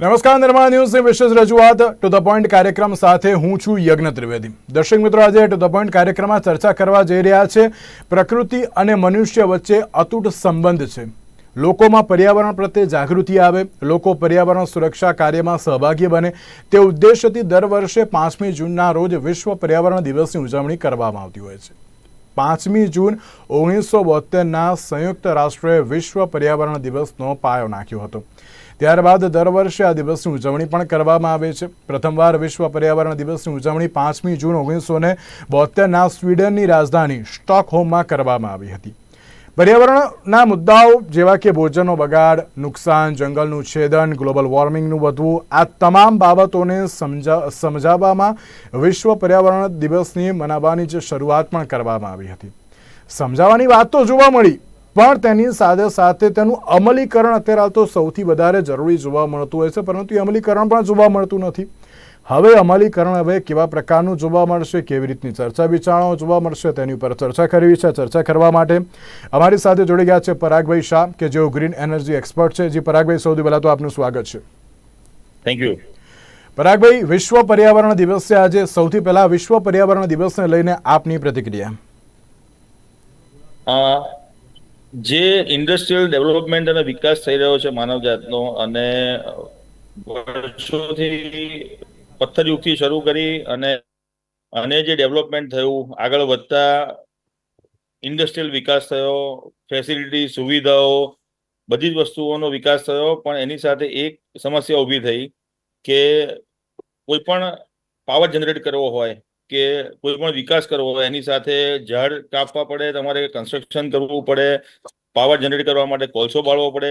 નમસ્કાર, નિર્માણ ન્યૂઝની વિશેષ રજૂઆત. ટુ ધ પોઈન્ટ કાર્યક્રમ સાથે હું છું યજ્ઞ ત્રિવેદી. દર્શક મિત્રો, આજે ટુ ધ પોઈન્ટ કાર્યક્રમમાં ચર્ચા કરવા જઈ રહ્યા છે. પ્રકૃતિ અને મનુષ્ય વચ્ચે અતૂટ સંબંધ છે. લોકોમાં પર્યાવરણ પ્રત્યે જાગૃતિ આવે, લોકો પર્યાવરણ સુરક્ષા કાર્યમાં સહભાગી બને. તે ઉદ્દેશ્યથી દર વર્ષે પાંચમી જૂનના રોજ વિશ્વ પર્યાવરણ દિવસની ઉજવણી કરવામાં આવતી હોય છે. પાંચમી જૂન ઓગણીસો બોતેરના સંયુક્ત રાષ્ટ્રોએ વિશ્વ પર્યાવરણ દિવસનો પાયો નાખ્યો હતો. ત્યારબાદ દર વર્ષે આ દિવસની ઉજવણી પણ કરવામાં આવે છે. પ્રથમવાર વિશ્વ પર્યાવરણ દિવસની ઉજવણી પાંચમી જૂન ઓગણીસો ને બોતેરના સ્વીડનની રાજધાની સ્ટોકહોમમાં કરવામાં આવી હતી. પર્યાવરણના મુદ્દાઓ જેવા કે ભોજનનો બગાડ, નુકસાન, જંગલનું છેદન, ગ્લોબલ વોર્મિંગનું વધવું, આ તમામ બાબતોને સમજા, સમજાવવામાં વિશ્વ પર્યાવરણ દિવસની મનાવવાની જે શરૂઆત પણ કરવામાં આવી હતી. સમજાવવાની વાત તો જોવા મળી પણ તેની સાથે સાથે તેનું અમલીકરણ અત્યારે હાલ તો સૌથી વધારે જરૂરી જોવા મળતું હોય છે પરંતુ એ અમલીકરણ પણ જોવા મળતું નથી. હવે અમલીકરણ હવે કેવા પ્રકારનું જોવા મળશે કેવી રીતની ચર્ચા વિચારણાઓ જોવા મળશે તેની ઉપર ચર્ચા કરવી છે. ચર્ચા કરવા માટે અમારી સાથે જોડી ગયા છે પરાગભાઈ શાહ કે જેઓ ગ્રીન એનર્જી એક્સપર્ટ છે. જે પરાગભાઈ સૌથી પહેલાં તો આપનું સ્વાગત છે. થેન્ક યુ પરાગભાઈ વિશ્વ પર્યાવરણ દિવસે આજે સૌથી પહેલા વિશ્વ પર્યાવરણ દિવસને લઈને આપની પ્રતિક્રિયા? જે ઇન્ડસ્ટ્રીયલ ડેવલપમેન્ટ અને વિકાસ થઈ રહ્યો છે માનવજાતનો અને વર્ષોથી પથ્થરયુગથી શરૂ કરી અને અને જે ડેવલપમેન્ટ થયું, આગળ વધતા ઇન્ડસ્ટ્રીયલ વિકાસ થયો ફેસિલિટી સુવિધાઓ, બધી જ વસ્તુઓનો વિકાસ થયો, પણ એની સાથે એક સમસ્યા ઊભી થઈ કે કોઈ પણ પાવર જનરેટ કરવો હોય કે કોઈ પણ વિકાસ કરવો હોય, એની સાથે ઝાડ કાપવા પડે, તમારે કન્સ્ટ્રક્શન કરવું પડે પાવર જનરેટ કરવા માટે કોલસો બાળવો પડે.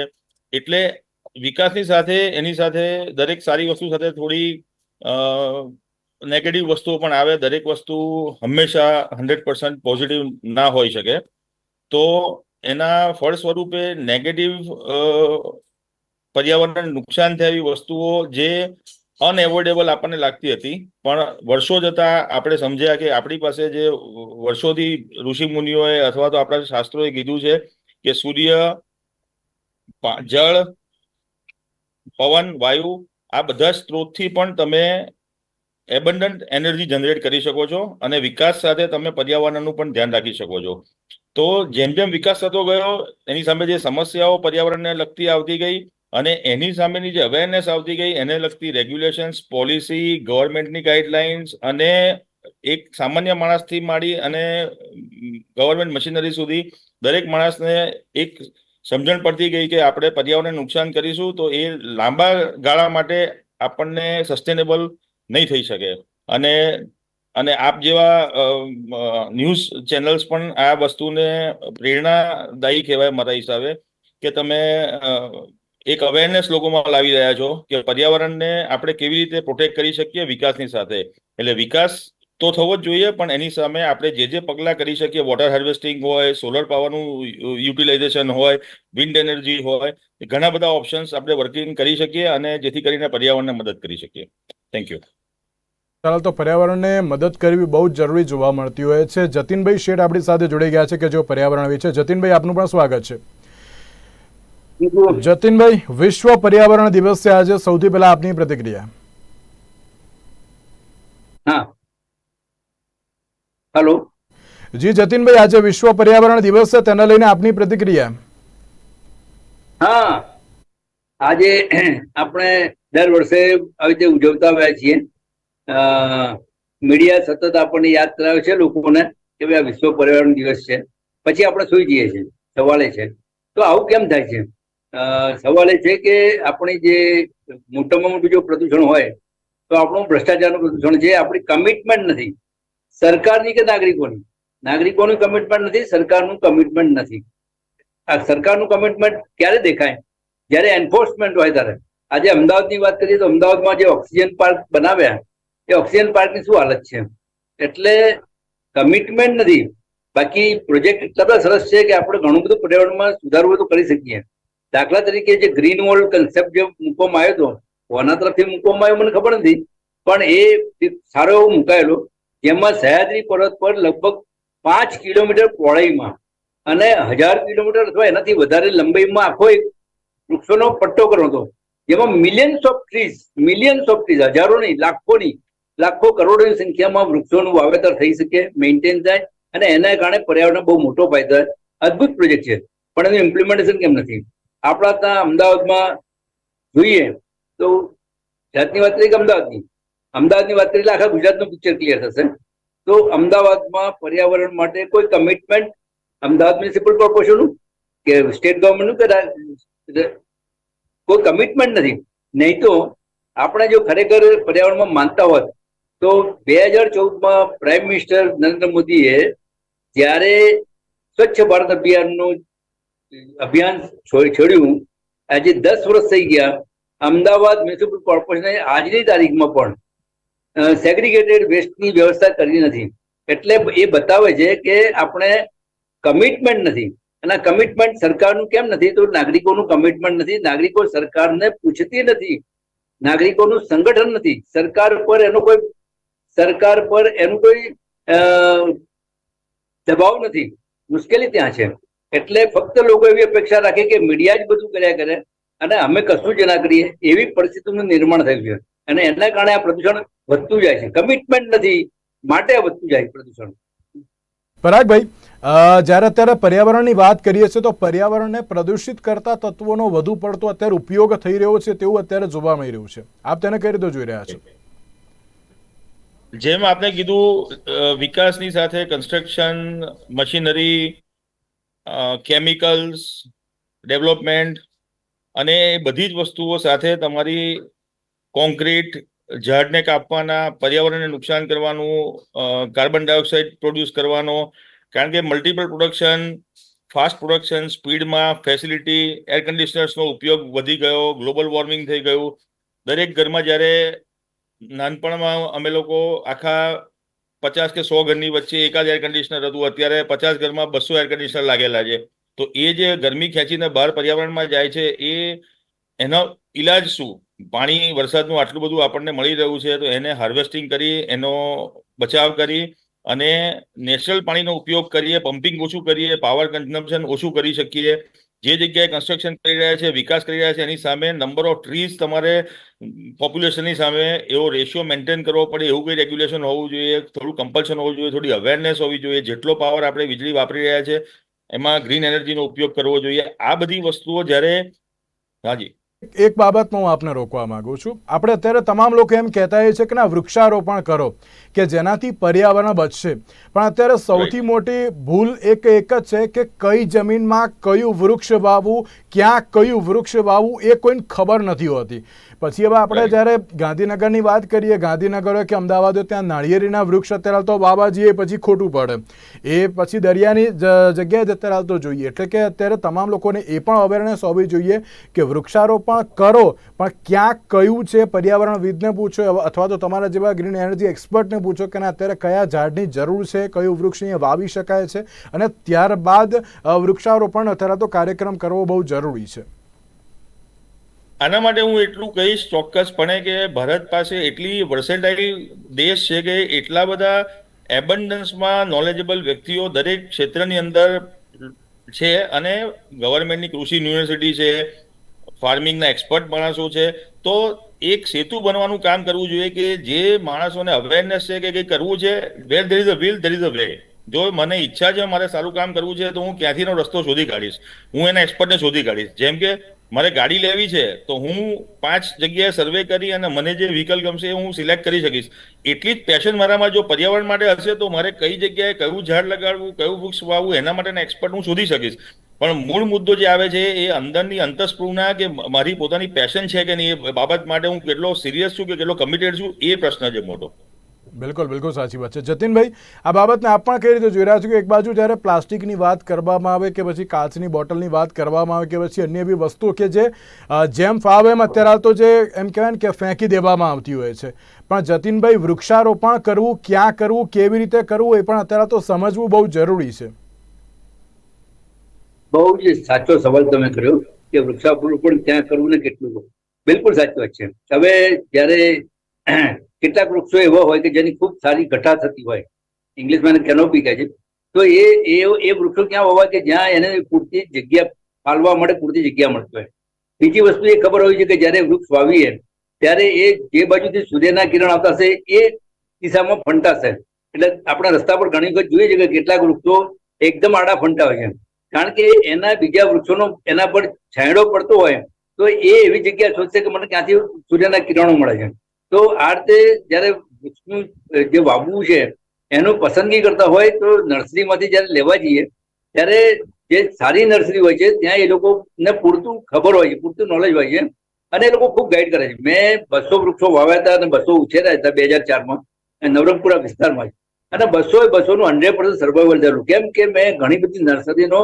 એટલે વિકાસની સાથે, એની સાથે દરેક સારી વસ્તુ સાથે થોડી નેગેટિવ વસ્તુઓ પણ આવે. દરેક વસ્તુ હંમેશા હંડ્રેડ પર્સન્ટ પોઝિટિવ ના હોઈ શકે. તો એના ફળ સ્વરૂપે નેગેટિવ પર્યાવરણ નુકસાન થાય એવી વસ્તુઓ જે અનએવોર્ડેબલ આપણને લાગતી હતી. પણ વર્ષો જતા આપણે સમજ્યા કે આપણી પાસે જે વર્ષોથી ઋષિ મુનિઓએ અથવા તો આપણા શાસ્ત્રોએ કીધું છે કે સૂર્ય જળ, પવન, વાયુ આ બધા સ્ત્રોતથી પણ તમે એબન્ડન્ટ એનર્જી જનરેટ કરી શકો છો અને વિકાસ સાથે તમે પર્યાવરણનું પણ ધ્યાન રાખી શકો છો. તો જેમ જેમ વિકાસ થતો ગયો, એની સામે જે સમસ્યાઓ પર્યાવરણને લગતી આવતી ગઈ અને એની સામેની જે અવેરનેસ આવતી ગઈ, એને લગતી રેગ્યુલેશન્સ પોલિસી ગવર્મેન્ટની ગાઈડલાઇન્સ અને એક સામાન્ય માણસથી માંડી અને ગવર્મેન્ટ મશીનરી સુધી દરેક માણસને એક સમજણ પડતી ગઈ કે આપણે પર્યાવરણને નુકસાન કરીશું, તો એ લાંબા ગાળા માટે આપણને સસ્ટેનેબલ નહીં થઈ શકે. અને અને આપ જેવા ન્યૂઝ ચેનલ્સ પણ આ વસ્તુને પ્રેરણાદાયી કહેવાય મારા હિસાબે, કે તમે એક અવેરનેસ લોકોમાં લાવી રહ્યા છો કે પર્યાવરણને આપણે કેવી રીતે પ્રોટેક્ટ કરી શકીએ વિકાસની સાથે. એટલે વિકાસ તો થવો જ જોઈએ, પણ એની સામે આપણે જે જે પગલાં કરી શકીએ વોટર હાર્વેસ્ટિંગ હોય સોલર પાવરનું યુટિલાઇઝેશન હોય વિન્ડ એનર્જી હોય ઘણા બધા ઓપ્શન્સ આપણે વર્કિંગ કરી શકીએ અને જેથી કરીને પર્યાવરણને મદદ કરી શકીએ. થેન્ક યુ ચાલો, તો પર્યાવરણને મદદ કરવી બહુ જ જરૂરી જોવા મળતી હોય છે. જતીનભાઈ શેઠ આપણી સાથે જોડાઈ ગયા છે કે જેઓ પર્યાવરણ વિશે. જતીનભાઈ, આપનું પણ સ્વાગત છે. જતીનભાઈ વિશ્વ પર્યાવરણ દિવસે આજે સૌથી પહેલા આપની પ્રતિક્રિયા. હા. હેલો. જી જતીનભાઈ આજે વિશ્વ પર્યાવરણ દિવસ છે તેને લઈને આપની પ્રતિક્રિયા. હા. આજે આપણે દર વર્ષે આવી રીતે ઉજવતા આવ્યા છીએ. મીડિયા સતત આપણને યાદ કરાવે છે લોકોને કે ભાઈ આ વિશ્વ પર્યાવરણ દિવસ છે. પછી આપણે સુઈ જઈએ છીએ. સવાલે છે. તો આવું કેમ થાય છે? સવાલ એ છે કે આપણી જે મોટામાં મોટું જો પ્રદૂષણ હોય, તો આપણું ભ્રષ્ટાચારનું પ્રદૂષણ છે, આપણી કમિટમેન્ટ નથી. સરકારની કે નાગરિકોની? નાગરિકોનું કમિટમેન્ટ નથી, સરકારનું કમિટમેન્ટ નથી. આ સરકારનું કમિટમેન્ટ ક્યારે દેખાય? જ્યારે એન્ફોર્સમેન્ટ હોય ત્યારે. આજે અમદાવાદની વાત કરીએ તો અમદાવાદમાં જે ઓક્સિજન પાર્ક બનાવ્યા, એ ઓક્સિજન પાર્કની શું હાલત છે? એટલે કમિટમેન્ટ નથી. બાકી પ્રોજેક્ટ એટલા બધા સરસ છે કે આપણે ઘણું બધું પર્યાવરણમાં સુધારવું તો કરી શકીએ. દાખલા તરીકે જે ગ્રીન વોલ કન્સેપ્ટ જે મૂકવામાં આવ્યો હતો, કોના તરફથી મૂકવામાં આવ્યો મને ખબર નથી, પણ એ સારો એવો મુકાયેલો, જેમાં સહ્યાદ્રી પર્વત પર લગભગ પાંચ કિલોમીટર પહોળાઈમાં અને હજાર કિલોમીટર અથવા એનાથી વધારે લંબાઈમાં આખો એક વૃક્ષોનો પટ્ટો કર્યો હતો, જેમાં millions of trees millions of trees હજારો નહીં, લાખોની, લાખો કરોડોની સંખ્યામાં વૃક્ષોનું વાવેતર થઈ શકે મેન્ટેન થાય, અને એના કારણે પર્યાવરણ બહુ મોટો ફાયદો થાય. અદભુત પ્રોજેક્ટ છે, પણ એનું ઇમ્પ્લિમેન્ટેશન કેમ નથી? આપણા ત્યાં અમદાવાદમાં જોઈએ તો જાતની વાત કરીએ કે અમદાવાદની. અમદાવાદની વાત કરીએ આખા ગુજરાતનું પિક્ચર ક્લિયર થશે. તો અમદાવાદમાં પર્યાવરણ માટે કોઈ કમિટમેન્ટ અમદાવાદ મ્યુનિસિપલ કોર્પોરેશનનું કે સ્ટેટ ગવર્મેન્ટનું કે કોઈ કમિટમેન્ટ નથી. નહીં તો આપણે જો ખરેખર પર્યાવરણમાં માનતા હોત તો બે હજાર ચૌદમાં પ્રાઇમ મિનિસ્ટર નરેન્દ્ર મોદીએ જ્યારે સ્વચ્છ ભારત અભિયાનનું અભિયાન છોડ્યું. આજે દસ વર્ષ થઈ ગયા. અમદાવાદ મ્યુનિસિપલ કોર્પોરેશને આજની તારીખમાં પણ સેગ્રીગેટેડ વેસ્ટની વ્યવસ્થા કરી નથી. એટલે એ બતાવે છે કે આપણે કમિટમેન્ટ નથી. અને કમિટમેન્ટ સરકારનું કેમ નથી? તો નાગરિકોનું કમિટમેન્ટ નથી. નાગરિકો સરકારને પૂછતી નથી. નાગરિકોનું સંગઠન નથી. સરકાર પર એનો કોઈ, સરકાર પર એનું કોઈ દબાવ નથી. મુશ્કેલી ત્યાં છે. એટલે ફક્ત લોકો એવી અપેક્ષા રાખે કે મીડિયા જ બધું કર્યા કરે અને અમે કશું જ ના કરીએ એવી પરિસ્થિતિનું નિર્માણ થયું છે. અને એના કારણે આ પ્રદૂષણ વધતું જાય છે. કમિટમેન્ટ નથી માટે વધતું જાય પ્રદૂષણ. પરાગભાઈ જ્યારે અત્યારે પર્યાવરણની વાત કરીએ છીએ તો પર્યાવરણને પ્રદૂષિત કરતા તત્વોનો વધુ પડતો અત્યારે ઉપયોગ થઈ રહ્યો છે તેવું અત્યારે જોવા મળી રહ્યું છે. આપ તેને કઈ રીતે જોઈ રહ્યા છો? જેમ આપને કીધું વિકાસની સાથે કન્સ્ટ્રક્શન મશીનરી કેમિકલ્સ ડેવલપમેન્ટ અને બધી જ વસ્તુઓ સાથે તમારી કોન્ક્રીટ ઝાડને કાપવાના, પર્યાવરણને નુકસાન કરવાનું કાર્બન ડાયોક્સાઇડ પ્રોડ્યુસ કરવાનો, કારણ કે મલ્ટિપલ પ્રોડક્શન ફાસ્ટ પ્રોડક્શન સ્પીડમાં ફેસિલિટી એર કન્ડિશનર્સનો ઉપયોગ વધી ગયો ગ્લોબલ વોર્મિંગ થઈ ગયું. દરેક ઘરમાં જ્યારે નાનપણમાં અમે લોકો આખા પચાસ કે સો ઘરની વચ્ચે એકાદ એર કન્ડિશનર હતું. અત્યારે પચાસ ઘરમાં બસો એર કન્ડિશનર લાગેલા છે. તો એ જે ગરમી ખેંચીને બહાર પર્યાવરણમાં જાય છે, એ એનો ઈલાજ શું? પાણી, વરસાદનું આટલું બધું આપણને મળી રહ્યું છે, તો એને હાર્વેસ્ટિંગ કરી, એનો બચાવ કરી અને નેચરલ પાણીનો ઉપયોગ કરીએ પમ્પિંગ ઓછું કરીએ પાવર કન્ઝમ્પશન ઓછું કરી શકીએ. જે જગ્યાએ કન્સ્ટ્રક્શન કરી રહ્યા છે, વિકાસ કરી રહ્યા છે, એની સામે નંબર ઓફ ટ્રીઝ તમારે પોપ્યુલેશનની સામે એવો રેશિયો મેન્ટેન કરવો પડે, એવું કંઈ રેગ્યુલેશન હોવું જોઈએ, થોડું કમ્પલ્શન હોવું જોઈએ, થોડી અવેરનેસ હોવી જોઈએ, જેટલો પાવર આપણે વીજળી વાપરી રહ્યા છે, એમાં ગ્રીન એનર્જીનો ઉપયોગ કરવો જોઈએ. આ બધી વસ્તુઓ જ્યારે હાજી. એક બાબતમાં હું આપને રોકવા માંગુ છું. આપણે અત્યારે તમામ લોકો એમ કહેતા હોય છે કે ના વૃક્ષારોપણ કરો કે જેનાથી પર્યાવરણ બચશે. પણ અત્યારે સૌથી મોટી ભૂલ એક એક જ છે કે કઈ જમીનમાં કયું વૃક્ષ વાવવું ક્યાં કયું વૃક્ષ વાવવું એ કોઈને ખબર નથી હોતી. પછી હવે આપણે જ્યારે ગાંધીનગરની વાત કરીએ ગાંધીનગર હોય કે અમદાવાદ હોય ત્યાં નાળિયેરીના વૃક્ષ અત્યારે તો વાવાજીએ પછી ખોટું પડે. એ પછી દરિયાની જગ્યાએ જ અત્યારે હાલ તો જોઈએ. એટલે કે અત્યારે તમામ લોકોને એ પણ અવેરનેસ હોવી જોઈએ કે વૃક્ષારોપણ કરો પણ ક્યાં કયું છે પર્યાવરણવિદને પૂછો અથવા તો તમારા જેવા ગ્રીન એનર્જી એક્સપર્ટને પૂછો કે અત્યારે કયા ઝાડની જરૂર છે કયું વૃક્ષ અહીંયા વાવી શકાય છે. અને ત્યારબાદ વૃક્ષારોપણ અથવા તો કાર્યક્રમ કરવો બહુ જરૂરી છે. આના માટે હું એટલું કહીશ ચોક્કસપણે કે ભારત પાસે એટલી વર્સેટાઇલ દેશ છે કે એટલા બધા એબન્ડન્સમાં નોલેજેબલ વ્યક્તિઓ દરેક ક્ષેત્રની અંદર છે અને ગવર્મેન્ટની કૃષિ યુનિવર્સિટી છે ફાર્મિંગના એક્સપર્ટ માણસો છે, તો એક સેતુ બનવાનું કામ કરવું જોઈએ કે જે માણસોને અવેરનેસ છે કે કંઈ કરવું છે where there is a will there is a way જો મને ઈચ્છા છે મારે સારું કામ કરવું છે, તો હું ક્યાંથીનો રસ્તો શોધી કાઢીશ. હું એના એક્સપર્ટને શોધી કાઢીશ. જેમ કે મારે ગાડી લેવી છે, તો હું પાંચ જગ્યાએ સર્વે કરી અને મને જે વ્હીકલ ગમશે એ હું સિલેક્ટ કરી શકીશ. એટલી જ પેશન મારામાં જો પર્યાવરણ માટે હશે, તો મારે કઈ જગ્યાએ કયું ઝાડ લગાડવું, કયું વૃક્ષ વાવવું, એના માટેના એક્સપર્ટ હું શોધી શકીશ. પણ મૂળ મુદ્દો જે આવે છે, એ અંદરની અંતસ્પૃહના કે મારી પોતાની પેશન છે કે નહીં, એ બાબત માટે હું કેટલો સિરિયસ છું કે કેટલો કમિટેડ છું, એ પ્રશ્ન છે મોટો. બિલકુલ બિલકુલ સાચી વાત છે. જતીનભાઈ, આ બાબતને આપ પણ કઈ રીતે જોઈ રહ્યા છો કે એક બાજુ જ્યારે પ્લાસ્ટિકની વાત કરવામાં આવે કે પછી કાચની બોટલની વાત કરવામાં આવે કે પછી અન્ય એવી વસ્તુઓ કે જે જેમ ફાવે એમ અત્યારે તો જે એમ કહેવાય ને કે ફેંકી દેવામાં આવતી હોય છે. પણ જતીનભાઈ, વૃક્ષારોપણ કરવું, ક્યાં કરવું, કેવી રીતે કરવું એ પણ અત્યારે તો સમજવું બહુ જરૂરી છે. બહુ જ સાચો સવાલ તમે કર્યો કે વૃક્ષારોપણ ક્યાં કરવું ને કેટલું બિલકુલ સાચી વાત છે. હવે જ્યારે કેટલાક વૃક્ષો એવા હોય કે જેની ખૂબ સારી ઘટા થતી હોય. ઇંગ્લિશમાં એને કેનોપી કહે છે. તો એ એ વૃક્ષો ક્યાં હોવા કે જ્યાં એને પૂરતી જગ્યા પાલવા માટે પૂરતી જગ્યા મળતી હોય. બીજી વસ્તુ એ ખબર હોય છે કે જ્યારે વૃક્ષ વાવીએ, ત્યારે એ જે બાજુથી સૂર્યના કિરણ આવતા હશે, એ દિશામાં ફંટાશે. એટલે આપણા રસ્તા પર ઘણી વખત જોઈએ છે કે કેટલાક વૃક્ષો એકદમ આડા ફંટા હોય છે. કારણ કે એના બીજા વૃક્ષોનો, એના પર છાંયડો પડતો હોય, તો એ એવી જગ્યા શોધશે કે મને ક્યાંથી સૂર્યના કિરણો મળે છે. તો આ રીતે જયારે વૃક્ષનું જે વાવવું છે, એનું પસંદગી કરતા હોય તો નર્સરીમાંથી જયારે લેવા જઈએ, ત્યારે જે સારી નર્સરી હોય છે, ત્યાં એ લોકોને પૂરતું ખબર હોય છે, પૂરતું નોલેજ હોય છે, અને એ લોકો ખૂબ ગાઈડ કરે છે. મેં બસો વૃક્ષો વાવ્યા હતા અને બસો ઉછેર્યા હતા બે હજાર ચારમાં નવરંગપુરા વિસ્તારમાં અને બસો એ બસોનું હંડ્રેડ પર્સન્ટ સર્વાઈવલ થયેલું. કેમ કે મેં ઘણી બધી નર્સરીનો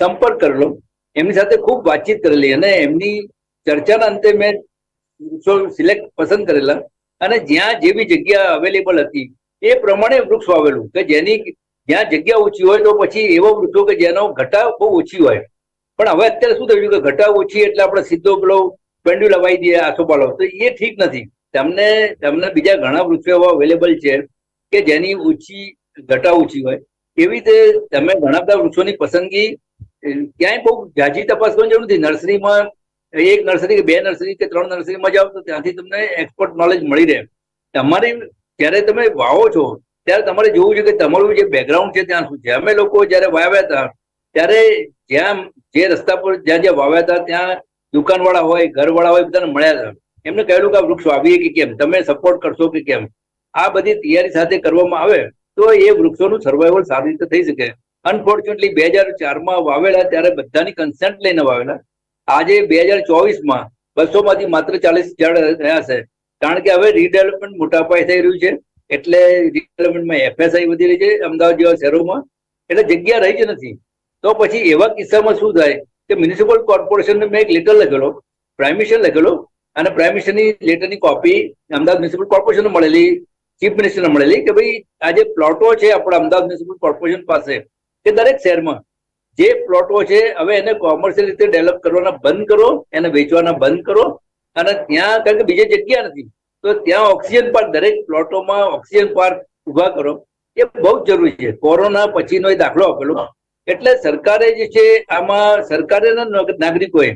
સંપર્ક કરેલો, એમની સાથે ખૂબ વાતચીત કરેલી અને એમની ચર્ચાના અંતે મેં વૃક્ષો સિલેક્ટ પસંદ કરેલા અને જ્યાં જેવી જગ્યા અવેલેબલ હતી, એ પ્રમાણે વૃક્ષ વાવેલું. કે જેની જ્યાં જગ્યા ઓછી હોય તો પછી એવો વૃક્ષો કે જેનો ઘટાવ બહુ ઓછી હોય. પણ હવે અત્યારે શું થયું કે ઘટાવ ઓછી એટલે આપણે સીધો પેલો પેન્ડ્યુ લવાઈ દઈએ આસોપાલો તો એ ઠીક નથી. તમને તમને બીજા ઘણા વૃક્ષો એવા અવેલેબલ છે કે જેની ઊંચી ઘટા ઊંચી હોય. એવી રીતે તમે ઘણા બધા વૃક્ષોની પસંદગી ક્યાંય બહુ જાજી તપાસ કરવાની જરૂર નથી. નર્સરીમાં એક નર્સરી કે બે નર્સરી કે ત્રણ નર્સરીમાં જાઓ તો ત્યાંથી તમને એક્સપર્ટ નોલેજ મળી રહે. તમારી જ્યારે તમે વાવો છો, ત્યારે તમારે જોવું છે કે તમારું જે બેકગ્રાઉન્ડ છે ત્યાં શું છે? અમે લોકો જ્યારે વાવ્યા હતા, ત્યારે જ્યાં જે રસ્તા પર જ્યાં જ્યાં વાવ્યા હતા, ત્યાં દુકાનવાળા હોય, ઘરવાળા હોય, બધાને મળ્યા હતા. એમને કહેલું કે આ વૃક્ષ વાવીએ કે કેમ? તમે સપોર્ટ કરશો કે કેમ? આ બધી તૈયારી સાથે કરવામાં આવે, તો એ વૃક્ષોનું સર્વાઈવલ સારી રીતે થઈ શકે. અનફોર્ચ્યુનેટલી બે હજાર ચારમાં વાવેલા, ત્યારે બધાની કન્સેન્ટ લઈને વાવેલા. આજે બે હજાર ચોવીસમાં બસો માંથી માત્ર ચાલીસ ઝાડ રહ્યા છે. કારણ કે હવે રીડેવલપમેન્ટ મોટા પાયે થઈ રહ્યું છે. એટલે રીડેવલપમેન્ટમાં એફએસઆઈ વધી રહી છે, અમદાવાદ જેવા શહેરોમાં. એટલે જગ્યા રહી જ નથી. તો પછી એવા કિસ્સામાં શું થાય કે મ્યુનિસિપલ કોર્પોરેશનને મેં એક લેટર લખેલો પ્રાઇમિશન લખેલો, અને પ્રાઇમિશનની લેટરની કોપી અમદાવાદ મ્યુનિસિપલ કોર્પોરેશનને મળેલી ચીફ મિનિસ્ટરને મળેલી કે ભાઈ આ જે પ્લોટો છે આપણા અમદાવાદ મ્યુનિસિપલ કોર્પોરેશન પાસે કે દરેક શહેરમાં જે પ્લોટો છે, હવે એને કોમર્શિયલ રીતે ડેવલપ કરવાના બંધ કરો, એને વેચવાના બંધ કરો, અને ત્યાં, કારણ કે બીજી જગ્યા નથી, તો ત્યાં ઓક્સિજન પાર્ક, દરેક પ્લોટોમાં ઓક્સિજન પાર્ક ઊભા કરો. એ બહુ જરૂરી છે. કોરોના પછીનો એ દાખલો આપેલો. એટલે સરકારે જે છે, આમાં સરકારે નાગરિકોએ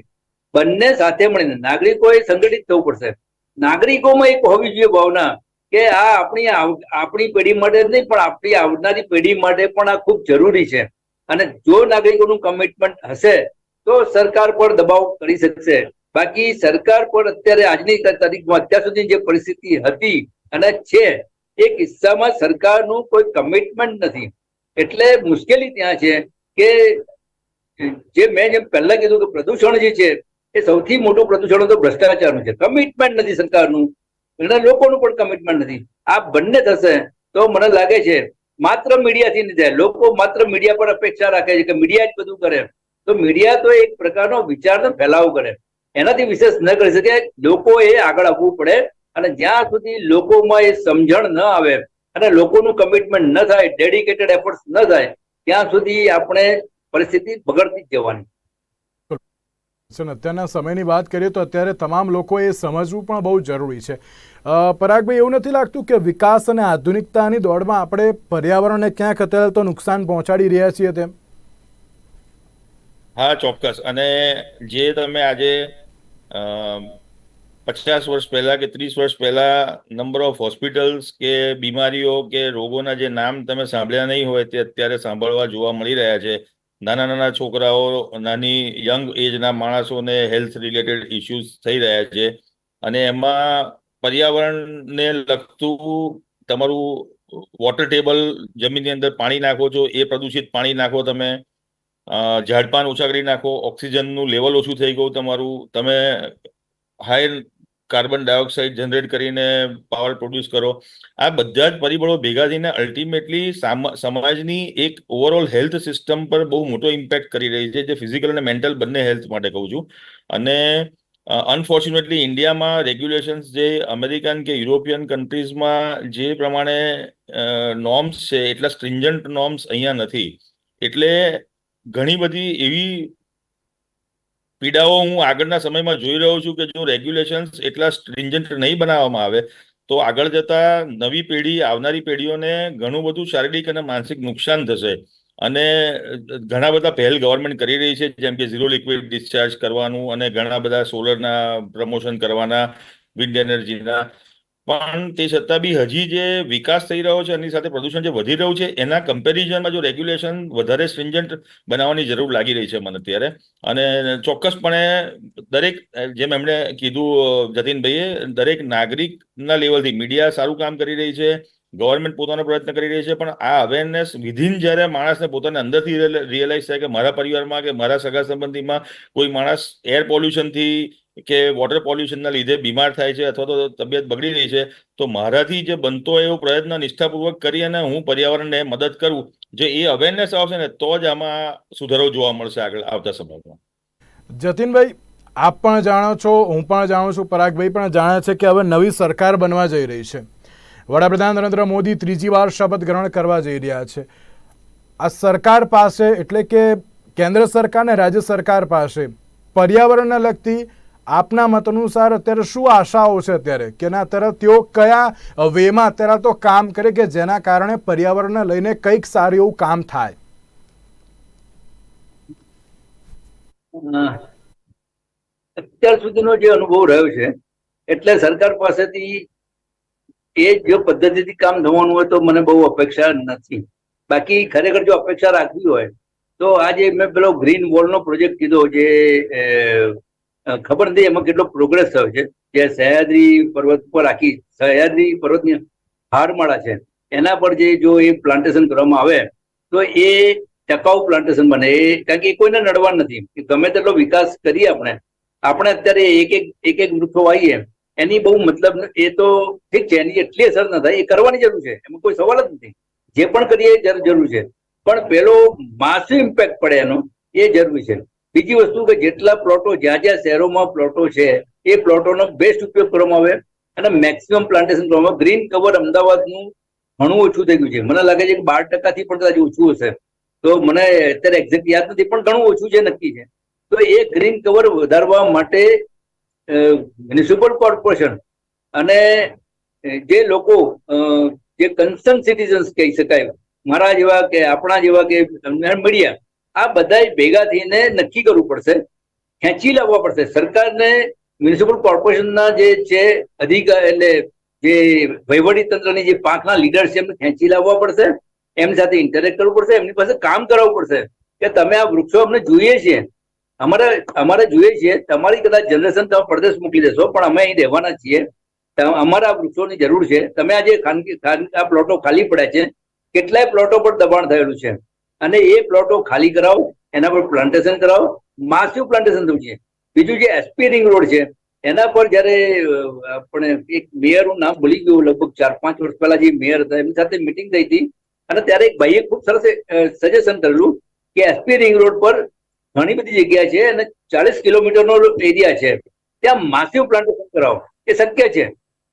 બંને સાથે મળીને, નાગરિકોએ સંગઠિત થવું પડશે. નાગરિકોમાં એક હોવી જોઈએ ભાવના કે આ આપણી આપણી પેઢી માટે જ નહીં, પણ આપણી આવનારી પેઢી માટે પણ આ ખૂબ જરૂરી છે. અને જો નાગરિકોનું કમિટમેન્ટ હશે, તો સરકાર પર દબાવ કરી શકશે. બાકી સરકાર પર અત્યારે આજની તારીખમાં અત્યાર સુધી જે પરિસ્થિતિ હતી અને છે, એ કિસ્સામાં સરકારનું કોઈ કમિટમેન્ટ નથી. એટલે મુશ્કેલી ત્યાં છે કે, જે મેં જેમ પહેલા કીધું કે પ્રદૂષણ જે છે, એ સૌથી મોટું પ્રદૂષણ તો ભ્રષ્ટાચારનું છે. કમિટમેન્ટ નથી સરકારનું. અને લોકોનું પણ કમિટમેન્ટ નથી. આ બંને થશે તો મને લાગે છે માત્ર મીડિયાથી નહીં થાય લોકો માત્ર મીડિયા પર અપેક્ષા રાખે છે કે મીડિયા જ બધું કરે. તો મીડિયા તો એક પ્રકારનો વિચારનો ફેલાવો કરે. એનાથી વિશેષ ન કરી શકે. લોકોએ આગળ આવવું પડે અને જ્યાં સુધી લોકોમાં એ સમજણ ન આવે અને લોકોનું કમિટમેન્ટ ન થાય ડેડિકેટેડ એફર્ટ્સ ન થાય, ત્યાં સુધી આપણે પરિસ્થિતિ બગડતી જ જવાની. ને અત્યારના સમયની વાત કરીએ તો અત્યારે તમામ લોકો એ સમજવું પણ બહુ જરૂરી છે. પરાગભાઈ, એવું નથી લાગતું કે વિકાસ અને આધુનિકતાની દોડમાં આપણે પર્યાવરણને ક્યાંક અત્યારે તો નુકસાન પહોંચાડી રહ્યા છીએ તેમ? હા, ચોક્કસ. અને જે તમે આજે પચાસ વર્ષ પહેલા કે ત્રીસ વર્ષ પહેલા નંબર ઓફ હોસ્પિટલ્સ કે બીમારીઓ કે રોગોના જે નામ તમે સાંભળ્યા નહીં હોય તે અત્યારે સાંભળવા જોવા મળી રહ્યા છે. નાના નાના છોકરાઓ, નાની યંગ એજના માણસોને હેલ્થ રિલેટેડ ઇશ્યુઝ થઈ રહ્યા છે અને એમાં પર્યાવરણને લગતું તમારું વોટર ટેબલ જમીનની અંદર પાણી નાખો છો, એ પ્રદૂષિત પાણી નાખો તમે ઝાડપાન ઓછા કરી નાખો, ઓક્સિજનનું લેવલ ઓછું થઈ ગયું તમારું, તમે હાઈ કાર્બન ડાયોક્સાઇડ જનરેટ કરીને પાવર પ્રોડ્યુસ કરો. આ બધા જ પરિબળો ભેગા થઈને અલ્ટિમેટલી સમાજની એક ઓવરઓલ હેલ્થ સિસ્ટમ પર બહુ મોટો ઇમ્પેક્ટ કરી રહી છે, જે ફિઝિકલ અને મેન્ટલ બંને હેલ્થ માટે કહું છું. અને અનફોર્ચ્યુનેટલી ઇન્ડિયામાં રેગ્યુલેશન્સ જે અમેરિકન કે યુરોપિયન કન્ટ્રીઝમાં જે પ્રમાણે નોર્મ્સ છે, એટલા સ્ટ્રિન્જન્ટ નોર્મ્સ અહીંયા નથી. એટલે ઘણી બધી એવી પીડાઓ હું આગળના સમયમાં જોઈ રહ્યો છું કે જો રેગ્યુલેશન્સ એટલા સ્ટ્રિન્જન્ટ નહીં બનાવવામાં આવે, તો આગળ જતા નવી પેઢી, આવનારી પેઢીઓને ઘણું બધું શારીરિક અને માનસિક નુકસાન થશે. અને ઘણા બધા પહેલ ગવર્મેન્ટ કરી રહી છે, જેમ કે ઝીરો લિક્વિડ ડિસ્ચાર્જ કરવાનું અને ઘણા બધા સોલરના પ્રમોશન કરવાના વિન્ડ એનર્જીના પણ તે છતાં બી હજી જે વિકાસ થઈ રહ્યો છે, એની સાથે પ્રદૂષણ જે વધી રહ્યું છે, એના કમ્પેરિઝનમાં જો રેગ્યુલેશન વધારે સ્ટ્રિન્જન્ટ બનાવવાની જરૂર લાગી રહી છે મને અત્યારે. અને ચોક્કસપણે દરેક, જેમ એમણે કીધું, જતીનભાઈએ, દરેક નાગરિકના લેવલથી મીડિયા સારું કામ કરી રહી છે ગવર્મેન્ટ પોતાનો પ્રયત્ન કરી રહી છે, પણ આ અવેરનેસ વિધિન જ્યારે માણસને પોતાને અંદરથી રિયલાઇઝ થાય કે મારા પરિવારમાં કે મારા સગા સંબંધીમાં કોઈ માણસ એર પોલ્યુશનથી કે વોટર પોલ્યુશનના લીધે બીમાર થાય છે અથવા તો તબિયત બગડી રહી છે, તો મારાથી જે બનતો એવો પ્રયત્ન નિષ્ઠાપૂર્વક કરી અને હું પર્યાવરણને મદદ કરું, જે એ અવેરનેસ આવશે ને, તો જ આમાં સુધારો જોવા મળશે આગળ આવતા સમયમાં. જતીનભાઈ, આપ પણ જાણો છો, હું પણ જાણું છું, પરાગભાઈ પણ જાણે છે કે હવે નવી સરકાર બનવા જઈ રહી છે. વડાપ્રધાન નરેન્દ્ર મોદી ત્રીજી વાર શપથ ગ્રહણ કરવા જઈ રહ્યા છે. આ સરકાર પાસે, એટલે કે કેન્દ્ર સરકાર અને રાજ્ય સરકાર પાસે, પર્યાવરણને લગતી આપના મત અનુસાર અત્યારે શું આશાઓ છે અત્યારે? કે ના અત્યારે તેઓ કયા વેમાં અત્યારે તો કામ કરે કે જેના કારણે પર્યાવરણને લઈને કંઈક સારું એવું કામ થાય? અત્યાર સુધીનો જે અનુભવ રહ્યો છે, એટલે સરકાર પાસેથી એ જે પદ્ધતિથી કામ થવાનું હોય તો મને બહુ અપેક્ષા નથી. બાકી ખરેખર જો અપેક્ષા રાખવી હોય, તો આજે મેં પેલો ગ્રીન વોલનો પ્રોજેક્ટ કીધો જે ખબર નથી એમાં કેટલો પ્રોગ્રેસ થયો છે. જે સહ્યાદ્રી પર્વત પર આખી સહ્યાદ્રી પર્વતની હારમાળા છે. એના પર જે જો એ પ્લાન્ટેશન કરવામાં આવે, તો એ ટકાઉ પ્લાન્ટેશન બને. એ કારણ કે કોઈને નડવા નથી. ગમે તેટલો વિકાસ કરીએ આપણે આપણે અત્યારે એક એક એક એક વૃક્ષો વાવીએ, એની બહુ મતલબ એ તો ઠીક છે, એની એટલી અસર ન થાય, એ કરવાની જરૂર છે. એમાં કોઈ સવાલ જ નથી. જે પણ કરીએ એ જરૂર છે. પણ પેલો માસિવ ઇમ્પેક્ટ પડે એનો, એ જરૂરી છે. બીજી વસ્તુ કે જેટલા પ્લોટો જ્યાં જ્યાં શહેરોમાં પ્લોટો છે, એ પ્લોટોનો બેસ્ટ ઉપયોગ કરવામાં આવે અને મેક્સિમમ પ્લાન્ટેશન કરવામાં આવે ગ્રીન કવર અમદાવાદનું ઘણું ઓછું થઈ ગયું છે. મને લાગે છે કે બાર ટકાથી પણ કદાચ ઓછું હશે. તો મને અત્યારે એક્ઝેક્ટ યાદ નથી, પણ ઘણું ઓછું છે, નક્કી છે. તો એ ગ્રીન કવર વધારવા માટે મ્યુનિસિપલ કોર્પોરેશન અને જે લોકો જે કન્સર્ન સિટીઝન્સ કહી શકાય, મારા જેવા કે આપણા જેવા કે મીડિયા આ બધા ભેગા થઈને નક્કી કરવું પડશે, ખેંચી લાવવા પડશે. સરકારને મ્યુનિસિપલ કોર્પોરેશનના જે છે અધિકાર એટલે જે વહીવટી તંત્રની જે પાંખના લીડર છે, એમને ખેંચી લાવવા પડશે. એમની સાથે ઇન્ટરેક્ટ કરવું પડશે. એમની પાસે કામ કરાવવું પડશે. કે તમે આ વૃક્ષો અમને જોઈએ છીએ. અમારે અમારે જોઈએ છીએ. તમારી કદાચ જનરેશન તમે પરદેશ મોકલી દેશો, પણ અમે અહીં રહેવાના છીએ. અમારા વૃક્ષોની જરૂર છે. તમે આજે ખાનગી, ખાન- આ પ્લોટો ખાલી પડ્યા છે. કેટલાય પ્લોટો પર દબાણ થયેલું છે. અને એ પ્લોટો ખાલી કરાવો, એના પર પ્લાન્ટેશન કરાવો માસિવ પ્લાન્ટેશન થયું છે. બીજું જે એસપી રિંગ રોડ છે, એના પર જયારે આપણે એક મેયરનું નામ ભૂલી ગયું, લગભગ ચાર પાંચ વર્ષ પહેલા જે મેયર હતા, એમની સાથે મિટિંગ થઈ હતી. અને ત્યારે એક ભાઈએ ખૂબ સરસ સજેશન કરેલું કે એસપી રિંગ રોડ પર ઘણી બધી જગ્યા છે અને ચાલીસ કિલોમીટરનો એરિયા છે. ત્યાં માસિવ પ્લાન્ટેશન કરાવો. એ શક્ય છે.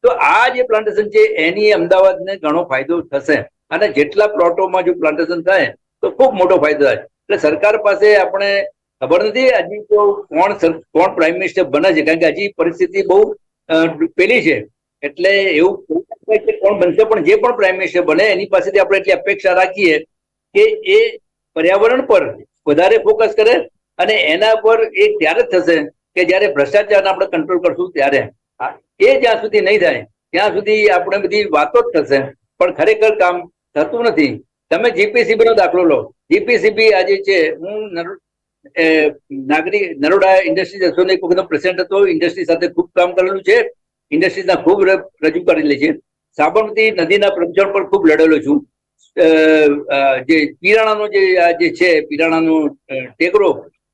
તો આ જે પ્લાન્ટેશન છે, એની અમદાવાદને ઘણો ફાયદો થશે. અને જેટલા પ્લોટોમાં જો પ્લાન્ટેશન થાય તો ખૂબ મોટો ફાયદો થાય. એટલે સરકાર પાસે આપણે ખબર નથી, હજી તો કોણ કોણ પ્રાઇમ મિનિસ્ટર બને છે? કારણ કે હજી પરિસ્થિતિ બહુ પેલી છે. એટલે એવું કોણ બનશે, પણ જે પણ પ્રાઇમ મિનિસ્ટર બને, એની પાસેથી આપણે એટલી અપેક્ષા રાખીએ કે એ પર્યાવરણ પર વધારે ફોકસ કરે અને એના પર એ ત્યારે જ થશે કે જ્યારે ભ્રષ્ટાચારને આપણે કંટ્રોલ કરશું ત્યારે. એ જ્યાં સુધી નહીં થાય, ત્યાં સુધી આપણે બધી વાતો જ થશે. પણ ખરેખર કામ થતું નથી. તમે જીપીસીબી નો દાખલો લો. જીપીસીબી આજે છે, હું નાગરિક, નરોડા ઇન્ડસ્ટ્રીઝ એસોસિએશનનો એક વખત પ્રેસિડેન્ટ હતો. ઇન્ડસ્ટ્રી સાથે ખૂબ કામ કરેલું છે. ઇન્ડસ્ટ્રીઝના ખૂબ રજૂ કરેલી છે. સાબરમતી નદીના પ્રદૂષણ પર ખૂબ લડેલો છું. જે પિરાણાનો જે, આ જે છે, પિરાણાનો ટેકરો,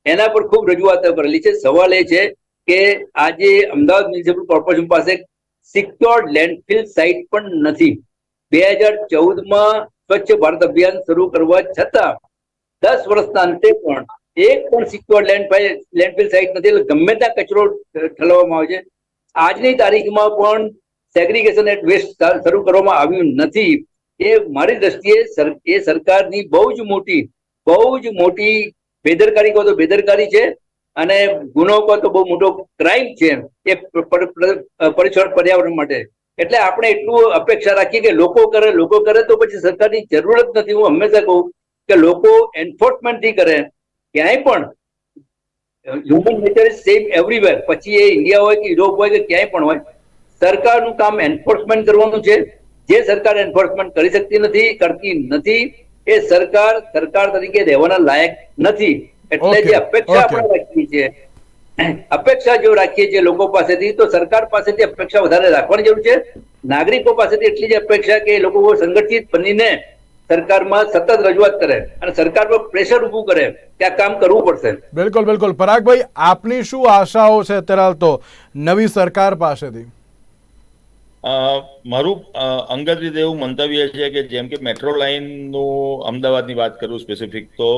એના પર ખૂબ રજૂઆત કરેલી છે. સવાલ એ છે કે આજે અમદાવાદ મ્યુનિસિપલ કોર્પોરેશન પાસે સિક્યોર્ડ લેન્ડફિલ સાઇટ પણ નથી. બે હજાર ચૌદમાં સ્વચ્છ ભારત અભિયાન શરૂ કરવા છતાં દસ વર્ષના અંતે પણ એક પણ સિક્યોર લેન્ડ લેન્ડફિલ સાઇટ નથી. એટલે ગમે ત્યાં કચરો ઠલવવામાં આવે છે. આજની તારીખમાં પણ સેગ્રીગેશન એટ વેસ્ટ શરૂ કરવામાં આવ્યું નથી. એ મારી દ્રષ્ટિએ એ સરકારની બહુ જ મોટી, બહુ જ મોટી બેદરકારી કહો તો બેદરકારી છે અને ગુનો કહો તો બહુ મોટો ક્રાઇમ છે. એ પરિસર પર્યાવરણ માટે. એટલે આપણે એટલું અપેક્ષા રાખીએ કે લોકો કરે લોકો કરે તો પછી સરકારની જરૂરત નથી. હું હંમેશા કહું કે લોકો એન્ફોર્સમેન્ટથી કરે. ક્યાંય પણ human nature is same everywhere પછી એ ઇન્ડિયા હોય કે યુરોપ હોય કે ક્યાંય પણ હોય સરકારનું કામ એન્ફોર્સમેન્ટ કરવાનું છે. જે સરકાર એન્ફોર્સમેન્ટ કરી શકતી નથી કરતી નથી એ સરકાર સરકાર તરીકે રહેવાના લાયક નથી. એટલે જે અપેક્ષા આપણે રાખીએ છીએ અપેક્ષા જો રાખીએ છીએ લોકો પાસેથી તો સરકાર પાસેથી અપેક્ષા વધારે રાખવાની જરૂર છે. નાગરિકો પાસેથી એટલી જ અપેક્ષા કે લોકો સંગઠિત બનીને સરકારમાં સતત રજૂઆત કરે અને સરકાર પર પ્રેશર ઉભું કરે કે આ કામ કરવું પડશે. બિલકુલ બિલકુલ. પરાગભાઈ આપની શું આશાઓ છે અત્યારે તો નવી સરકાર પાસેથી? અ, મારું અંગત રીતે એવું મંતવ્ય છે કે જેમ કે મેટ્રો લાઇનનું અમદાવાદની વાત કરું સ્પેસિફિક તો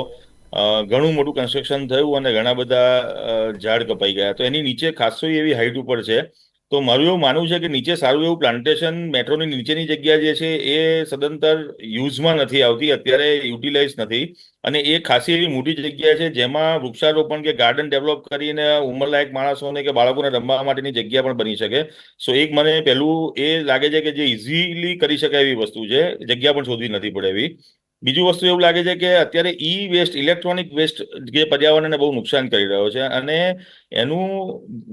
ઘણું મોટું કન્સ્ટ્રક્શન થયું અને ઘણા બધા ઝાડ કપાઈ ગયા. તો એની નીચે ખાસો એવી હાઈટ ઉપર છે. તો મારું એવું માનવું છે કે નીચે સારું એવું પ્લાન્ટેશન મેટ્રોની નીચેની જગ્યા જે છે એ સદંતર યુઝમાં નથી આવતી, અત્યારે યુટિલાઇઝ નથી. અને એ ખાસી એવી મોટી જગ્યા છે જેમાં વૃક્ષારોપણ કે ગાર્ડન ડેવલપ કરીને ઉંમરલાયક માણસોને કે બાળકોને રમવા માટેની જગ્યા પણ બની શકે. સો એક મને પહેલું એ લાગે છે કે જે ઇઝીલી કરી શકાય એવી વસ્તુ છે, જગ્યા પણ શોધવી નથી પડે એવી. બીજું વસ્તુ એવું લાગે છે કે અત્યારે ઈ વેસ્ટ ઇલેક્ટ્રોનિક વેસ્ટ જે પર્યાવરણને બહુ નુકસાન કરી રહ્યો છે અને એનું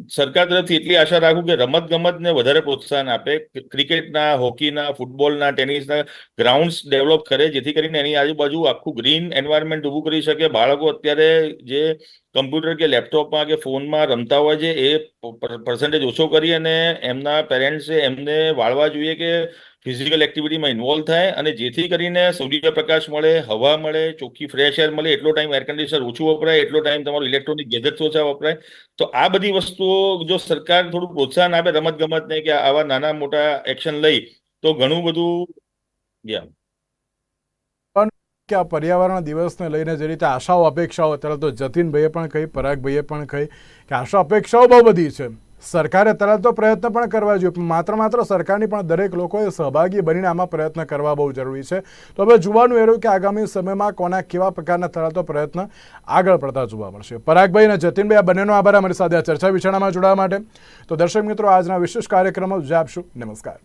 સરકાર તરફથી એટલી આશા રાખું કે રમત ગમતને વધારે પ્રોત્સાહન આપે, ક્રિકેટના, હોકીના, ફૂટબોલના, ટેનિસના ગ્રાઉન્ડ્સ ડેવલપ કરે, જેથી કરીને એની આજુબાજુ આખું ગ્રીન એન્વાયરમેન્ટ ઊભું કરી શકે. બાળકો અત્યારે જે કમ્પ્યુટર કે લેપટોપમાં કે ફોનમાં રમતા હોય છે, એ પર્સન્ટેજ ઓછો કરી અને એમના પેરેન્ટ્સે એમને વાળવા જોઈએ કે ફિઝિકલ એક્ટિવિટીમાં ઇન્વોલ્વ થાય અને જેથી કરીને સૂર્યપ્રકાશ મળે, હવા મળે, ચોખ્ખી ફ્રેશ એર મળે, એટલો ટાઈમ એર કન્ડિશનર ઓછું વપરાય, એટલો ટાઈમ તમારું ઇલેક્ટ્રોનિક ગેજેટ્સ ઓછા વપરાય. તો આ બધી વસ્તુઓ જો સરકાર થોડું પ્રોત્સાહન આપે રમત ગમતને કે આવા નાના મોટા એક્શન લઈ, તો ઘણું બધું યા કે આ પર્યાવરણ દિવસને લઈને જે રીતે આશાઓ અપેક્ષાઓ અત્યારે તો જતીનભાઈએ પણ કહી, પરાગભાઈએ પણ કહી, કે આશા અપેક્ષાઓ બહુ બધી છે. સરકારે તરત તો પ્રયત્ન પણ કરવા જોઈએ, પણ માત્ર માત્ર સરકારની પણ દરેક લોકોએ સહભાગી બનીને આમાં પ્રયત્ન કરવા બહુ જરૂરી છે. તો હવે જોવાનું એ રહ્યું કે આગામી સમયમાં કોના કેવા પ્રકારના તરતો પ્રયત્ન આગળ પડતા જોવા મળશે. પરાગભાઈ અને જતીનભાઈ, આ બંનેનો આભાર. અમારી સાથે આ ચર્ચા વિચારણામાં જોડાવા માટે. તો દર્શક મિત્રો, આજના વિશેષ કાર્યક્રમો જ આપશું. નમસ્કાર.